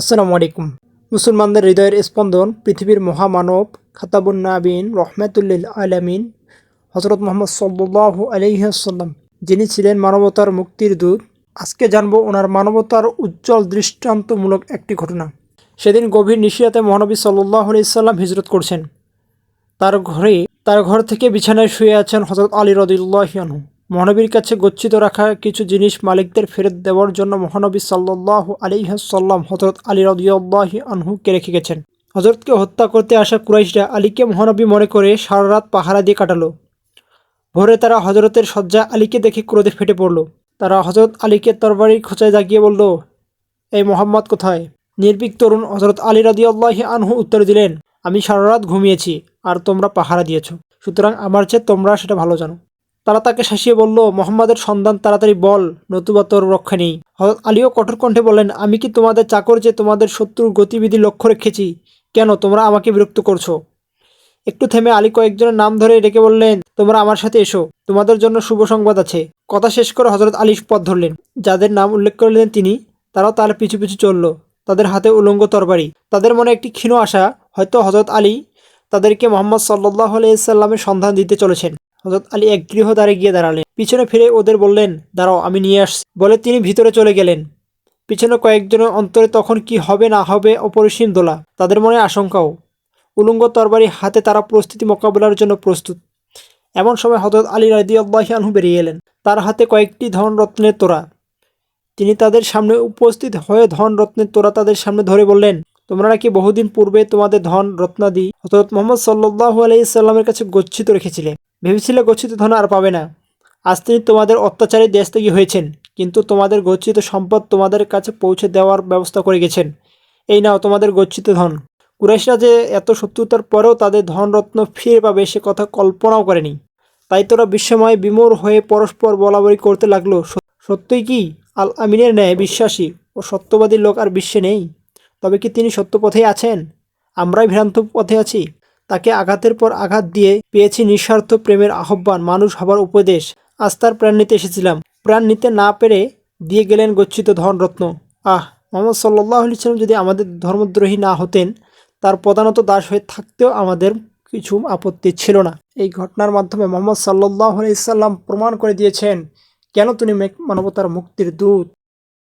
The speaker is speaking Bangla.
আসসালামু আলাইকুম। মুসলমানদের হৃদয়ের স্পন্দন পৃথিবীর মহামানব খাতাবুন নাবিন রহমাতুল্লিল আলামিন হজরত মোহাম্মদ সাল্লাহ আলহিহাসাল্লাম যিনি ছিলেন মানবতার মুক্তির দূত। আজকে জানব ওনার মানবতার উজ্জ্বল দৃষ্টান্তমূলক একটি ঘটনা। সেদিন গভীর নিশিয়াতে মহানবী সাল্লাহ আলাইসাল্লাম হিজরত করছেন। তার ঘরে, তার ঘর থেকে বিছানায় শুয়ে আছেন হজরত আলী রদুল্লাহিয়ানহু মহানবীর কাছে গচ্ছিত রাখা কিছু জিনিস মালিকদের ফেরত দেওয়ার জন্য মহানবী সাল্লাহ আলিহাসাল্লাম হজরত আলী রদিউল্লাহি আনহুকে রেখে গেছেন। হজরতকে হত্যা করতে আসা কুরাইশরা আলীকে মহানবী মনে করে সারা রাত পাহারা দিয়ে কাটালো। ভোরে তারা হজরতের শয্যা আলীকে দেখে ক্রোধে ফেটে পড়ল। তারা হজরত আলীকে তরবারির খোঁচায় জাগিয়ে বলল, এই মোহাম্মদ কোথায়? নির্ভীক তরুণ হজরত আলী রদিউল্লাহি আনহু উত্তর দিলেন, আমি সারা রাত ঘুমিয়েছি, আর তোমরা পাহারা দিয়েছ। সুতরাং আমার চেয়ে তোমরা সেটা ভালো জানো। তারা তাকে শাসিয়ে বলল, মোহাম্মদের সন্ধান তাড়াতাড়ি বল, নতুবা তোর রক্ষা নেই। হজরত আলীও কঠোর কণ্ঠে বলেন আমি কি তোমাদের চাকর যে তোমাদের শত্রুর গতিবিধি লক্ষ্য রেখেছি? কেন তোমরা আমাকে বিরক্ত করছ? একটু থেমে আলী কয়েকজনের নাম ধরে ডেকে বললেন, তোমরা আমার সাথে এসো, তোমাদের জন্য শুভ সংবাদ আছে। কথা শেষ করে হজরত আলী পথ ধরলেন। যাদের নাম উল্লেখ করলেন তিনি, তারাও তার পিছু পিছু চলল। তাদের হাতে উলঙ্গ তরবারি। তাদের মনে একটি ক্ষীণ আশা, হয়তো হজরত আলী তাদেরকে মোহাম্মদ সাল্লাহ আলাইসাল্লামের সন্ধান দিতে চলেছেন। হজরত আলী এক গৃহদ্বারে গিয়ে দাঁড়ালেন। পিছনে ফিরে ওদের বললেন, দাঁড়াও, আমি নিয়ে আসছি। বলে তিনি ভিতরে চলে গেলেন। পিছনে কয়েকজনের অন্তরে তখন কি হবে না হবে অপরিসীম দোলা, তাদের মনে আশঙ্কাও। উলঙ্গ তরবারি হাতে তারা প্রস্তুতি মোকাবিলার জন্য প্রস্তুত। এমন সময় হজরত আলী রাদিয়াল্লাহানহু বেরিয়ে এলেন। তার হাতে কয়েকটি ধন রত্নের তোরা তিনি তাদের সামনে উপস্থিত হয়ে ধন রত্নের তোরা তাদের সামনে ধরে বললেন, তোমরা নাকি বহুদিন পূর্বে তোমাদের ধন রত্নাদি হজরত মোহাম্মদ সাল্লাহ আলাইসাল্লামের কাছে গচ্ছিত রেখেছিলে। ভেবেছিলে গচ্ছিত ধন আর পাবে না। আজ তিনি তোমাদের অত্যাচারী দেশ থেকে হয়েছেন, কিন্তু তোমাদের গচ্ছিত সম্পদ তোমাদের কাছে পৌঁছে দেওয়ার ব্যবস্থা করে গেছেন। এই নাও তোমাদের গচ্ছিত ধন। কুরাইশরা যে এত শত্রুতার পরেও তাদের ধনরত্ন ফিরে পাবে সে কথা কল্পনাও করেনি। তাই তোরা বিশ্বময় বিমূর হয়ে পরস্পর বলাবলি করতে লাগল। সত্যই কি আল আমিনের ন্যায় বিশ্বাসী ও সত্যবাদী লোক আর বিশ্বে নেই? তবে কি তিনি সত্য পথেই আছেন? আমরাই ভ্রান্ত পথে আছি? তাকে আঘাতের পর আঘাত দিয়ে পেয়েছি নিঃস্বার্থ প্রেমের আহ্বান, মানুষ হবার উপদেশ। আজ তার প্রাণ নিতে এসেছিলাম। প্রাণ নিতে না পেরে দিয়ে গেলেন গচ্ছিত ধনরত্ন। আহ, মোহাম্মদ সাল্লাহ সাল্লাম যদি আমাদের ধর্মদ্রোহী না হতেন, তার প্রধানত দাস হয়ে থাকতেও আমাদের কিছু আপত্তি ছিল না। এই ঘটনার মাধ্যমে মোহাম্মদ সাল্লাহ সাল্লাম প্রমাণ করে দিয়েছেন, কেন তিনি মানবতার মুক্তির দূত?